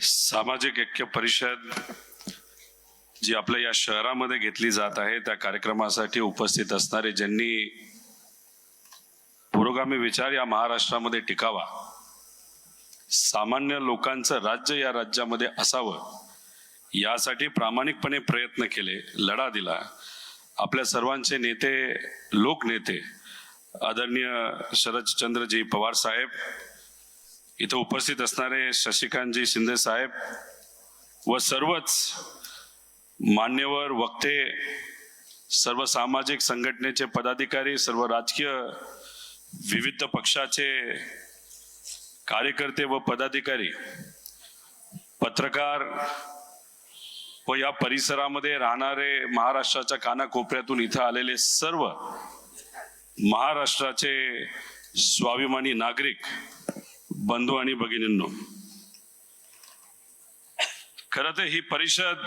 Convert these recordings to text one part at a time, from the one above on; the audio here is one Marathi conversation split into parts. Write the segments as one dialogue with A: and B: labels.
A: सामाजिक ऐक्य परिषद जी आपल्या या शहरामध्ये घेतली जात आहे त्या कार्यक्रमासाठी उपस्थित असणारे ज्यांनी पुरोगामी विचार या महाराष्ट्रामध्ये टिकावा सामान्य लोकांचं राज्य या राज्यामध्ये असावं यासाठी प्रामाणिकपणे प्रयत्न केले लढा दिला. आपल्या सर्वांचे नेते लोकनेते आदरणीय शरदचंद्रजी पवार साहेब इथं उपस्थित असणारे शशिकांतजी शिंदे साहेब व सर्वच मान्यवर वक्ते सर्व सामाजिक संघटनेचे पदाधिकारी सर्व राजकीय विविध पक्षाचे कार्यकर्ते व पदाधिकारी पत्रकार व या परिसरामध्ये राहणारे महाराष्ट्राच्या कानाकोपऱ्यातून इथं आलेले सर्व महाराष्ट्राचे स्वाभिमानी नागरिक बंधू आणि भगिनींनो खरं तर ही परिषद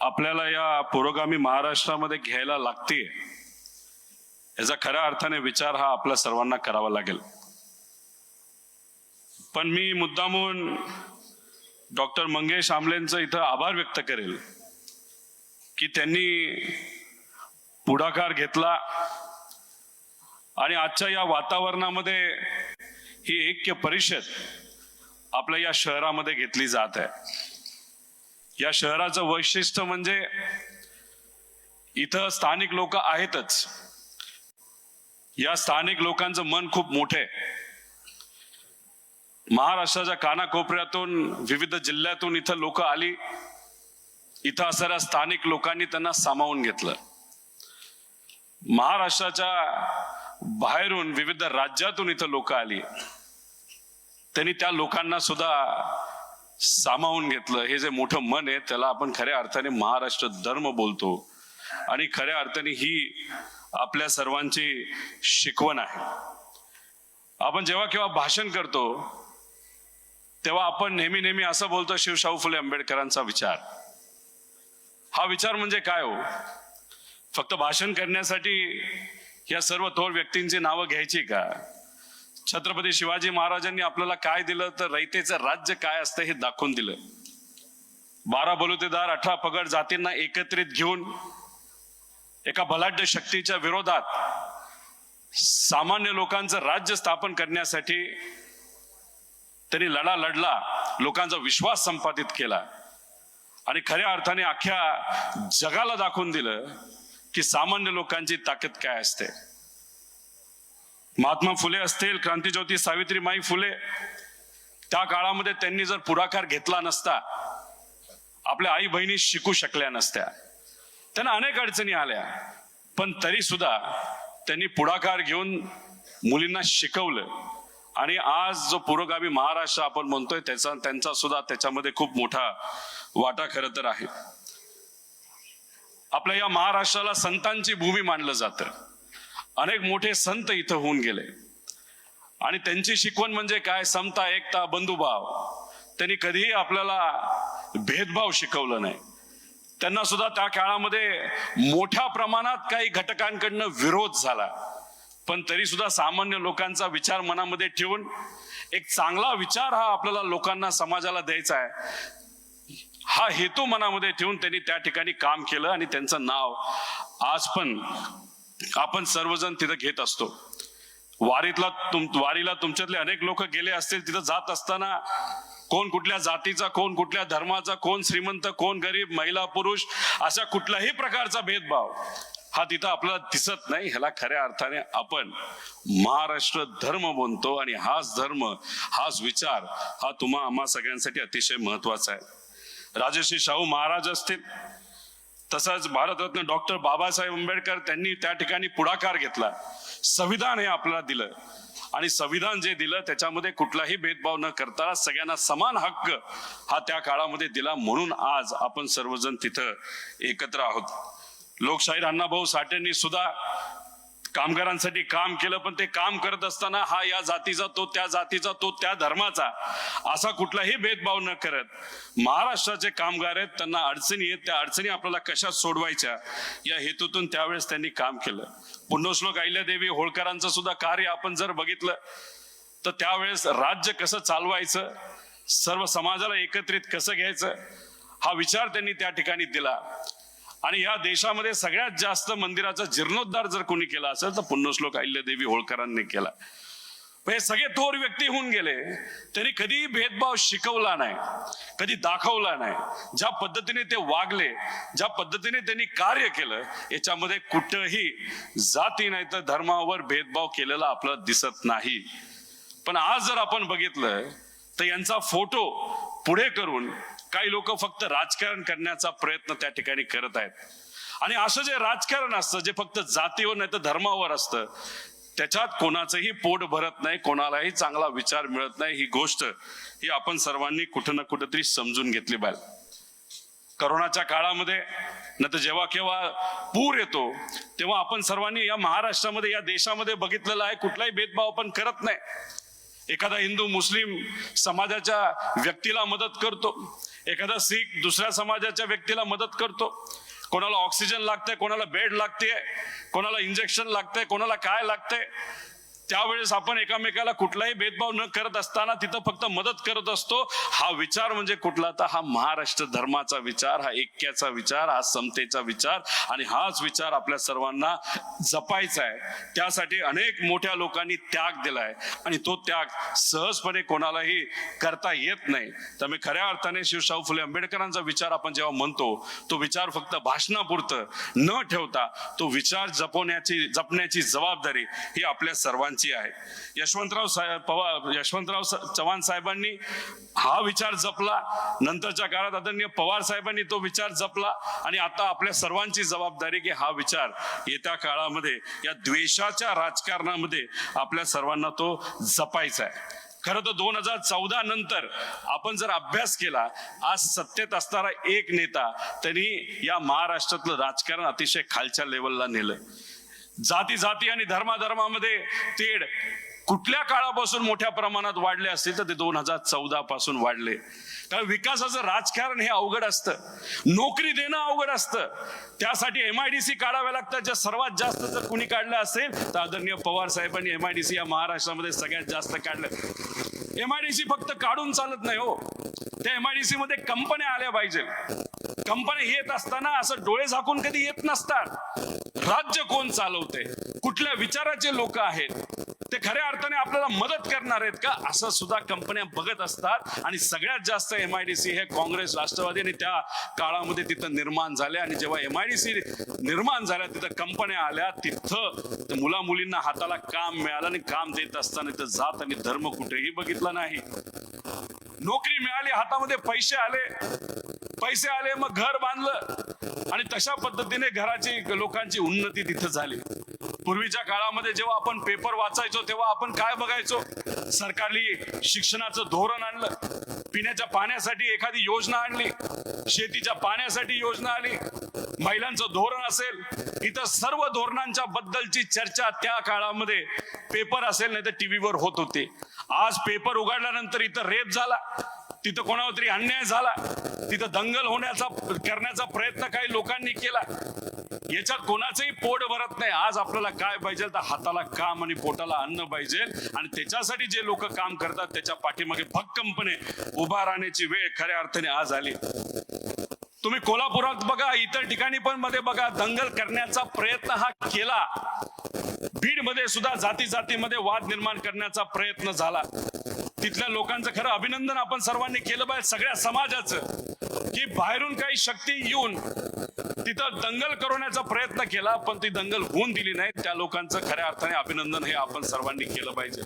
A: आपल्याला या पुरोगामी महाराष्ट्रामध्ये घ्यायला लागते याचा खऱ्या अर्थाने विचार हा आपल्या सर्वांना करावा लागेल. पण मी मुद्दामून डॉक्टर मंगेश आमलेंचं इथं आभार व्यक्त करेल की त्यांनी पुढाकार घेतला आणि आजच्या या वातावरणामध्ये ही ऐक्य परिषद आपल्या या शहरामध्ये घेतली जात आहे. या शहराचं वैशिष्ट्य म्हणजे इथं स्थानिक लोक आहेतच. या स्थानिक लोकांचं मन खूप मोठे महाराष्ट्राच्या कानाकोपऱ्यातून विविध जिल्ह्यातून इथं लोक आली. इथं असणाऱ्या स्थानिक लोकांनी त्यांना सामावून घेतलं. महाराष्ट्राच्या बाहेरून विविध राज्यातून इथं लोक आली. त्यांनी त्या लोकांना सुद्धा सामावून घेतलं. हे जे मोठं मन आहे त्याला आपण खऱ्या अर्थाने महाराष्ट्र धर्म बोलतो. आणि खऱ्या अर्थाने ही आपल्या सर्वांची शिकवण आहे. आपण जेव्हा केव्हा भाषण करतो तेव्हा आपण नेहमी नेहमी असं बोलतो शिवशाहू फुले आंबेडकरांचा विचार. हा विचार म्हणजे काय हो? फक्त भाषण करण्यासाठी या सर्व थोर व्यक्तींची नावं घ्यायची का? छत्रपती शिवाजी महाराजांनी आपल्याला काय दिलं? तर रयतेचं राज्य काय असतं हे दाखवून दिलं. बारा बलुतेदार अठरा पगड जातींना एकत्रित घेऊन एका बलाढ्य शक्तीच्या विरोधात सामान्य लोकांचं राज्य स्थापन करण्यासाठी त्यांनी लढा लढला लोकांचा विश्वास संपादित केला आणि खऱ्या अर्थाने अख्ख्या जगाला दाखवून दिलं. की सामान्य लोकांची ताकद काय असते? महात्मा फुले असतील क्रांतीज्योती सावित्रीमाई फुले त्या काळामध्ये त्यांनी जर पुढाकार घेतला नसता आपल्या आई बहिणी शिकू शकल्या नसत्या. त्यांना अनेक अडचणी आल्या पण तरी सुद्धा त्यांनी पुढाकार घेऊन मुलींना शिकवलं. आणि आज जो पुरोगामी महाराष्ट्र आपण म्हणतोय त्याचा त्यांचा सुद्धा त्याच्यामध्ये खूप मोठा वाटा खरं तर आहे. आपल्या या महाराष्ट्राला संतांची भूमी मानलं जातं. अनेक मोठे संत इथं होऊन गेले. आणि त्यांची शिकवण म्हणजे काय? समता एकता बंधुभाव. त्यांनी कधीही आपल्याला भेदभाव शिकवलं नाही. त्यांना सुद्धा त्या काळामध्ये मोठ्या प्रमाणात काही घटकांकडनं विरोध झाला. पण तरी सुद्धा सामान्य लोकांचा विचार मनामध्ये ठेवून एक चांगला विचार हा आपल्याला लोकांना समाजाला द्यायचा आहे. हा हेतू मनामध्ये ठेवून त्यांनी त्या ठिकाणी काम केलं आणि त्यांचं नाव आज पण आपण सर्वजण तिथं घेत असतो. वारीतला तुम वारीला तुमच्यातले अनेक लोक गेले असतील तिथं जात असताना कोण कुठल्या जातीचा कोण कुठल्या धर्माचा कोण श्रीमंत कोण गरीब महिला पुरुष अशा कुठल्याही प्रकारचा भेदभाव हा तिथं आपल्याला दिसत नाही. ह्याला खऱ्या अर्थाने आपण महाराष्ट्र धर्म म्हणतो आणि हाच धर्म हाच विचार हा तुम्हा आम्हा सगळ्यांसाठी अतिशय महत्त्वाचा आहे. राजश्री शाहू महाराज असतील. तसंच भारतरत्न डॉक्टर बाबासाहेब आंबेडकर त्यांनी त्या ठिकाणी पुढाकार घेतला. संविधान हे आपल्याला दिलं. आणि संविधान जे दिलं त्याच्यामध्ये कुठलाही भेदभाव न करता सगळ्यांना समान हक्क हा त्या काळामध्ये दिला. म्हणून आज आपण सर्वजण तिथं एकत्र आहोत. लोकशाहीर अण्णाभाऊ साठेंनी सुद्धा कामगारांसाठी काम केलं पण ते काम करत असताना हा या जातीचा तो त्या जातीचा तो त्या धर्माचा असा कुठलाही भेदभाव न करत महाराष्ट्राचे कामगार आहेत त्यांना अडचणी आहेत त्या अडचणी आपल्याला कशा सोडवायच्या या हेतूतून त्यावेळेस त्यांनी काम केलं. पुण्यश्लोक अहिल्यादेवी होळकरांचं सुद्धा कार्य आपण जर बघितलं तर त्यावेळेस राज्य कसं चालवायचं सर्व समाजाला एकत्रित कसं घ्यायचं हा विचार त्यांनी त्या ठिकाणी दिला. आणि या देशामध्ये सगळ्यात जास्त मंदिराचा जीर्णोद्धार जर कोणी केला असेल तर पुण्यश्लोक अहिल्यादेवी होळकरांनी केला. हे सगळे थोर व्यक्ती होऊन गेले त्यांनी कधीही भेदभाव शिकवला नाही कधी दाखवला नाही. ज्या पद्धतीने ते वागले ज्या पद्धतीने त्यांनी कार्य केलं याच्यामध्ये कुठंही जाती नाही तर धर्मावर भेदभाव केलेला आपला दिसत नाही. पण आज जर आपण बघितलं तर यांचा फोटो पुढे करून काही लोक फक्त राजकारण करण्याचा प्रयत्न त्या ठिकाणी करत आहेत. आणि असं जे राजकारण असतं जे फक्त जातीवर नाही तर धर्मावर असतं त्याच्यात कोणाचंही पोट भरत नाही कोणालाही चांगला विचार मिळत नाही. ही गोष्ट ही आपण सर्वांनी कुठं ना कुठंतरी समजून घेतली पाहिजे. करोनाच्या काळामध्ये न तर जेव्हा केव्हा पूर येतो तेव्हा आपण सर्वांनी या महाराष्ट्रामध्ये या देशामध्ये बघितलेलं आहे कुठलाही भेदभाव आपण करत नाही. एखादा हिंदू मुस्लिम समाजाच्या व्यक्तीला मदत करतो. एखादा सीख दुसऱ्या समाजाच्या व्यक्तीला मदत करतो. कोणाला ऑक्सिजन लागतंय कोणाला बेड लागते कोणाला इंजेक्शन लागतंय कोणाला काय लागतंय. त्यावेळेस आपण एकामेकाला कुठलाही भेदभाव न करत असताना तिथं फक्त मदत करत असतो हा विचार म्हणजे कुठला? तर हा महाराष्ट्र धर्माचा विचार हा ऐक्याचा विचार हा समतेचा विचार आणि हाच विचार आपल्या सर्वांना जपायचा आहे. त्यासाठी अनेक मोठ्या लोकांनी त्याग दिलाय आणि तो त्याग सहजपणे कोणालाही करता येत नाही. त्यामुळे खऱ्या अर्थाने शिवशाहू फुले आंबेडकरांचा विचार आपण जेव्हा म्हणतो तो विचार फक्त भाषणापुरतं न ठेवता तो विचार जपवण्याची जपण्याची जबाबदारी ही आपल्या सर्वांची आहे. यशवंतराव साहेब पवार यशवंतराव चव्हाण साहेबांनी हा विचार जपला. नंतरच्या काळात आदरणीय पवार साहेबांनी तो विचार जपला आणि आता आपल्या सर्वांची जबाबदारी की हा विचार येत्या काळामध्ये या द्वेषाच्या राजकारणामध्ये आपल्या सर्वांना तो जपायचा आहे. खरं तर दोन हजार चौदा नंतर आपण जर अभ्यास केला आज सत्तेत असणारा एक नेता त्यांनी या महाराष्ट्रातलं राजकारण अतिशय खालच्या लेवलला नेलं. जाती जाती आणि धर्माधर्मामध्ये तेढ कुठल्या काळापासून मोठ्या प्रमाणात वाढले असतील तर ते दोन हजार चौदा पासून वाढले. कारण विकासाचं राजकारण हे अवघड असतं. नोकरी देणं अवघड असतं. त्यासाठी एम आय डी सी काढाव्या लागतात. ज्या सर्वात जास्त जर कुणी काढलं असेल तर आदरणीय पवार साहेबांनी एम आय डी सी या महाराष्ट्रामध्ये सगळ्यात जास्त काढलं. एम फक्त काढून चालत नाही हो. त्या एममध्ये कंपन्या आल्या पाहिजे. कंपन्या येत असताना असं डोळे झाकून कधी येत नसतात. राज्य कोण चालवते? कुठल्या विचाराचे लोक आहेत? ते खऱ्या अर्थाने आपल्याला मदत करणार आहेत का? असं सुद्धा कंपन्या बघत असतात. आणि सगळ्यात जास्त एम आय डी सी हे काँग्रेस राष्ट्रवादी आणि त्या काळामध्ये तिथं निर्माण झाले. आणि जेव्हा एम आय डी सी निर्माण झाल्या तिथं कंपन्या आल्या तिथं मुला मुलींना हाताला काम मिळालं आणि काम देत असताना तिथं जात आणि धर्म कुठेही बघितलं नाही. नोकरी मिळाली हातामध्ये पैसे आले. पैसे आले मग घर बांधलं. आणि तशा पद्धतीने घराची लोकांची उन्नती तिथं झाली. पूर्वीच्या काळामध्ये जेव्हा आपण पेपर वाचायचो तेव्हा आपण काय बघायचो? सरकारने शिक्षणाचं धोरण आणलं. पिण्याच्या पाण्यासाठी एखादी योजना आणली. शेतीच्या पाण्यासाठी योजना आली. महिलांचं धोरण असेल इथं सर्व धोरणांच्या बद्दलची चर्चा त्या काळामध्ये पेपर असेल नाही तर टीव्हीवर होत होते. आज पेपर उघडल्यानंतर इथं रेप झाला. तिथं कोणावर तरी अन्याय झाला. तिथं दंगल होण्याचा करण्याचा प्रयत्न काही लोकांनी केला. याच्यात कोणाचंही पोट भरत नाही. आज आपल्याला काय पाहिजे तर हाताला काम आणि पोटाला अन्न पाहिजे. आणि त्याच्यासाठी जे लोक काम करतात त्याच्या पाठीमागे भक्कमपणे उभा राहण्याची वेळ खऱ्या अर्थाने आज आली. तुम्ही कोल्हापुरात बघा इतर ठिकाणी पण मध्ये बघा दंगल करण्याचा प्रयत्न हा केला. बीडमध्ये सुद्धा जाती जातीमध्ये वाद निर्माण करण्याचा प्रयत्न झाला. तिथल्या लोकांचं खरं अभिनंदन आपण सर्वांनी केलं पाहिजे सगळ्या समाजाचं की बाहेरून काही शक्ती येऊन तिथं दंगल करवण्याचा प्रयत्न केला पण ती दंगल होऊन दिली नाही. त्या लोकांचं खऱ्या अर्थाने अभिनंदन हे आपण सर्वांनी केलं पाहिजे.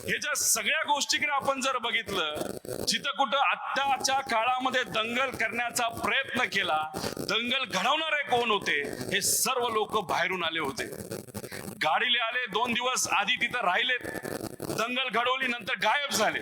A: हे ज्या सगळ्या गोष्टीकडे आपण जर बघितलं जिथं कुठं आत्ताच्या काळामध्ये दंगल करण्याचा प्रयत्न केला दंगल घडवणारे कोण होते हे सर्व लोक बाहेरून आले होते. गाडीले आले दोन दिवस आधी तिथं राहिलेत. दंगल घडवली नंतर गायब झाले.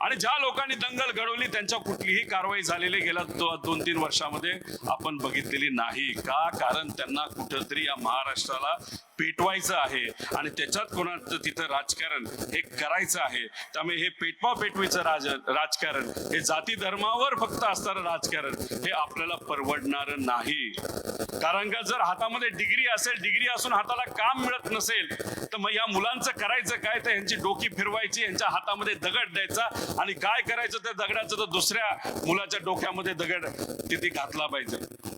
A: आणि ज्या लोकांनी दंगल घडवली त्यांच्या कुठलीही कारवाई झालेली गेल्या दोन तीन वर्षामध्ये आपण बघितलेली नाही. का? कारण त्यांना कुठंतरी या महाराष्ट्राला पेटवायचं आहे आणि त्याच्यात कोणाचं तिथं राजकारण हे करायचं आहे. त्यामुळे हे पेटवा पेटवीचं राज राजकारण. हे जाती धर्मावर फक्त असणारं राजकारण हे आपल्याला परवडणार नाही. कारण का जर हातामध्ये डिग्री असेल डिग्री असून हाताला काम मिळत नसेल तर मग या मुलांचं करायचं काय? तर यांची डोकी फिरवायची यांच्या हातामध्ये दगड द्यायचा आणि काय करायचं त्या दगडाचं? तर दुसऱ्या मुलाच्या डोक्यामध्ये दगड तिथे घातला पाहिजे.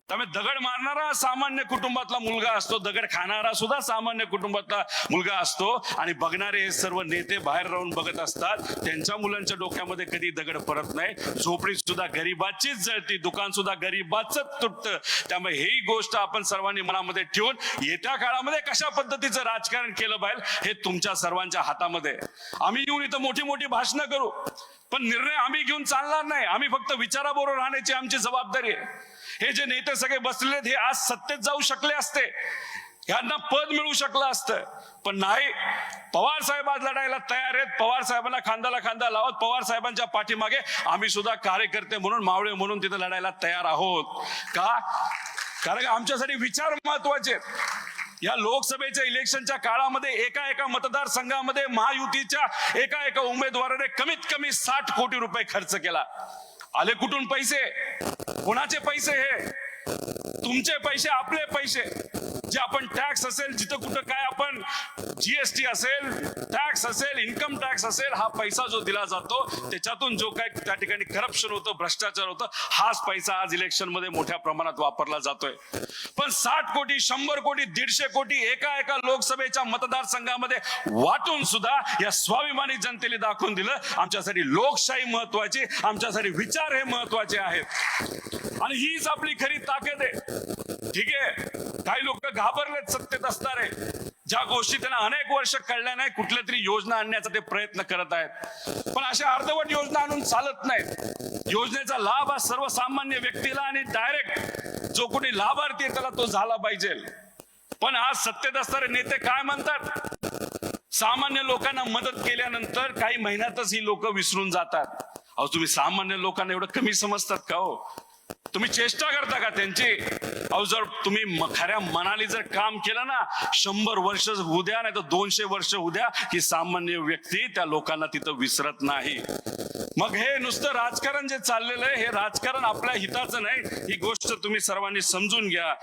A: त्यामुळे दगड मारणारा सामान्य कुटुंबातला मुलगा असतो दगड खाणारा सुद्धा सामान्य कुटुंबातला मुलगा असतो आणि बघणारे हे सर्व नेते बाहेर राहून बघत असतात. त्यांच्या मुलांच्या डोक्यामध्ये कधी दगड पडत नाही. झोपडी सुद्धा गरीबाचीच जळती. दुकान सुद्धा गरीबाच तुटतं. त्यामुळे ही गोष्ट आपण सर्वांनी मनामध्ये ठेवून येत्या काळामध्ये कशा पद्धतीचं राजकारण केलं पाहिजे हे तुमच्या सर्वांच्या हातामध्ये. आम्ही येऊन इथं मोठी मोठी भाषणं करू. पण निर्णय आम्ही घेऊन चालणार नाही. आम्ही फक्त विचाराबरोबर राहण्याची आमची जबाबदारी आहे. हे जे नेते सगळे बसलेले आहेत, हे आज सत्तेत जाऊ शकले असते. यांना पद मिळू शकलं असतं. पण नाही पवार साहेब आज लढायला तयार आहेत. पवार साहेबांना खांद्याला खांदा लावत पवार साहेबांच्या पाठीमागे आम्ही सुद्धा कार्यकर्ते म्हणून मावळे म्हणून तिथे लढायला तयार आहोत. का? कारण का आमच्यासाठी विचार महत्त्वाचे या लोकसभेच्या इलेक्शनच्या काळामध्ये एका एका मतदारसंघामध्ये महायुतीच्या एका एका उमेदवाराने कमीत कमी साठ कोटी रुपये खर्च केला. आले कुठून पैसे? कोणाचे पैसे हे? तुमचे पैसे आपले पैसे. जे आपण टॅक्स असेल जिथं कुठं काय आपण जीएसटी असेल टॅक्स असेल इन्कम टॅक्स असेल हा पैसा जो दिला जातो त्याच्यातून जो काय त्या ठिकाणी करप्शन होतं भ्रष्टाचार होतं हाच पैसा आज इलेक्शनमध्ये मोठ्या प्रमाणात वापरला जातोय. पण साठ कोटी शंभर कोटी दीडशे कोटी एका एका लोकसभेच्या मतदारसंघामध्ये वाटून सुद्धा या स्वाभिमानी जनतेने दाखवून दिलं. आमच्यासाठी लोकशाही महत्वाची आमच्यासाठी विचार हे महत्त्वाचे आहेत. आणि हीच आपली खरी ताकद आहे. ठीक आहे? काही लोक घाबरलेत सत्तेत असणारे. ज्या गोष्टी त्यांना अनेक वर्ष कळल्या नाही कुठल्या तरी योजना आणण्याचा ते प्रयत्न करत आहेत. पण अशा अर्धवट योजना आणून चालत नाहीत. योजनेचा लाभ हा सर्वसामान्य व्यक्तीला आणि डायरेक्ट जो कोणी लाभार्थी आहे त्याला तो झाला पाहिजे. पण आज सत्तेत असणारे नेते काय म्हणतात? सामान्य लोकांना मदत केल्यानंतर काही महिन्यातच ही लोक विसरून जातात. अहो तुम्ही सामान्य लोकांना एवढं कमी समजतात का हो? तुम्ही चेष्टा करता का त्यांची? अहो जर तुम्ही खऱ्या मनाने जर काम केलं ना शंभर वर्ष होऊ द्या नाही तर दोनशे वर्ष होऊ द्या की सामान्य व्यक्ती त्या लोकांना तिथं विसरत नाही. मग हे नुसतं राजकारण जे चाललेलं आहे हे राजकारण आपल्या हिताचं नाही. ही गोष्ट तुम्ही सर्वांनी समजून घ्या.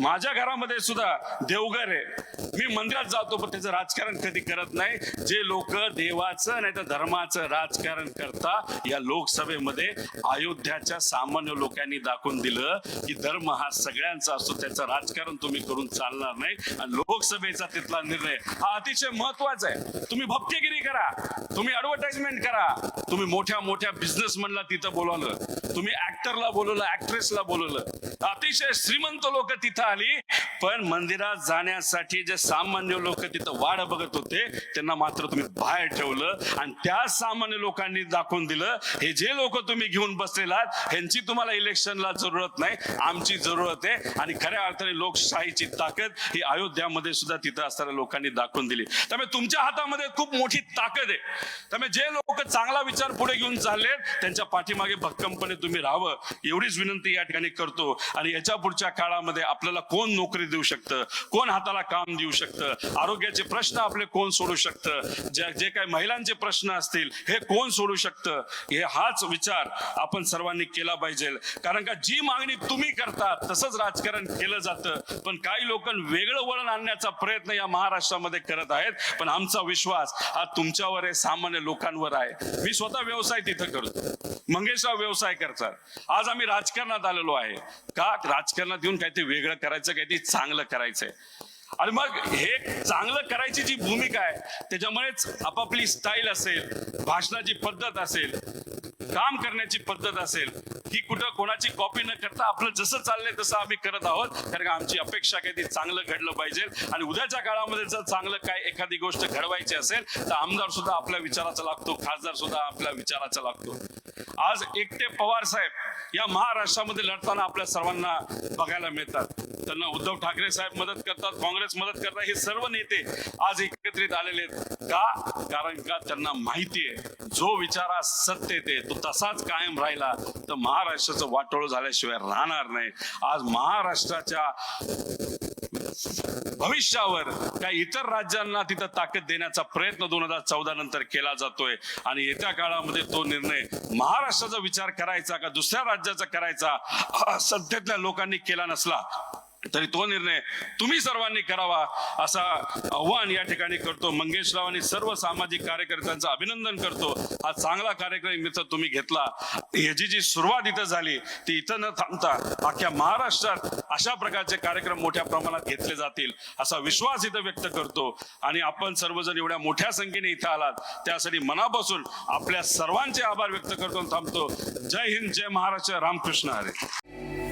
A: माझ्या घरामध्ये सुद्धा देवघर आहे. मी मंदिरात जातो पण त्याचं राजकारण कधी करत नाही. जे लोक देवाचं नाही तर धर्माचं राजकारण करता या लोकसभेमध्ये अयोध्याच्या सामान्य लोकांनी दाखवून दिलं की धर्म हा सगळ्यांचा असतो. त्याचं राजकारण तुम्ही करून चालणार नाही. आणि लोकसभेचा तिथला निर्णय हा अतिशय महत्त्वाचा आहे. तुम्ही भक्तिगिरी करा. तुम्ही ऍडव्हर्टाइजमेंट करा. तुम्ही मोठ्या मोठ्या बिझनेसमॅनला तिथं बोलवलं. तुम्ही ऍक्टरला बोलवलं ऍक्ट्रेसला बोलवलं. अतिशय श्रीमंत लोक तिथं आली. पण मंदिरात जाण्यासाठी जे सामान्य लोक तिथं वाढ बघत होते त्यांना मात्र तुम्ही बाहेर ठेवलं आणि त्या सामान्य लोकांनी दाखवून दिलं. हे जे लोक तुम्ही घेऊन बसलेलात ह्यांची तुम्हाला इलेक्शनला जरूरत नाही आमची जरूरत आहे. आणि खऱ्या अर्थाने लोकशाहीची ताकद ही अयोध्यामध्ये सुद्धा तिथं असणाऱ्या लोकांनी दाखवून दिली. त्यामुळे तुमच्या हातामध्ये खूप मोठी ताकद आहे. त्यामुळे जे लोक चांगला विचार पुढे घेऊन चालले त्यांच्या पाठीमागे भक्कमपणे तुम्ही राहावं. एवढीच विनंती या ठिकाणी करतो. आणि याच्या पुढच्या काळामध्ये आपल्याला कोण नोकरी देऊ शकतं? कोण हाताला काम देऊ शकतं? आरोग्याचे प्रश्न आपले कोण सोडू शकतं? जे जे काही महिलांचे प्रश्न असतील हे कोण सोडू शकतं? हे हाच विचार आपण सर्वांनी केला पाहिजे. कारण का जी मागणी तुम्ही करता तसंच राजकारण केलं जातं. पण काही लोक वेगळं वळण आणण्याचा प्रयत्न या महाराष्ट्रामध्ये करत आहेत. पण आमचा विश्वास हा तुमच्यावर आहे सामान्य लोकांवर आहे. मी स्वतः व्यवसाय तिथं करतो. मंगेशराव व्यवसाय करतात. आज आम्ही राजकारणात आलेलो आहे. का? राजकारणात येऊन काहीतरी वेगळं करायचं काहीतरी चांगलं करायचंय. आणि मग हे चांगलं करायची जी भूमिका आहे त्याच्यामुळेच आपापली स्टाईल असेल भाषणाची पद्धत असेल काम करण्याची पद्धत असेल ही कुठं कोणाची कॉपी न करता आपलं जसं चाललंय तसं आम्ही करत आहोत. कारण का आमची अपेक्षा काही ती चांगलं घडलं पाहिजे. आणि उद्याच्या काळामध्ये जर चांगलं काय एखादी गोष्ट घडवायची असेल तर आमदार सुद्धा आपल्या विचाराचा लागतो खासदार सुद्धा आपल्या विचाराचा लागतो. आज एकटे पवार साहेब या महाराष्ट्रामध्ये लढताना आपल्या सर्वांना बघायला मिळतात. त्यांना उद्धव ठाकरे साहेब मदत करतात काँग्रेस मदत करतात हे सर्व नेते आज एकत्रित आलेले आहेत. का? कारण का त्यांना माहिती आहे जो विचारा सत्तेत तो तसाच कायम राहिला तर महाराष्ट्राचं वाटोळ झाल्याशिवाय राहणार नाही. आज महाराष्ट्राच्या भविष्यावर काही इतर राज्यांना तिथं ताकद देण्याचा प्रयत्न दोन हजार चौदा नंतर केला जातोय. आणि येत्या काळामध्ये तो निर्णय महाराष्ट्राचा विचार करायचा का दुसऱ्या राज्याचा करायचा सध्यातल्या लोकांनी केला नसला? तरी तो निर्णय तुम्ही सर्वांनी करावा असा आव्हान या ठिकाणी करतो. मंगेशराव आणि सर्व सामाजिक कार्यकर्त्यांचं अभिनंदन करतो. हा चांगला कार्यक्रम इथं तुम्ही घेतला. ह्याची जी सुरुवात इथं झाली ती इथं न थांबता अख्ख्या महाराष्ट्रात अशा प्रकारचे कार्यक्रम मोठ्या प्रमाणात घेतले जातील असा विश्वास इथं व्यक्त करतो. आणि आपण सर्वजण एवढ्या मोठ्या संख्येने इथं आलात. त्यासाठी मनापासून आपल्या सर्वांचे आभार व्यक्त करतो थांबतो. जय हिंद जय महाराष्ट्र. रामकृष्ण हरे.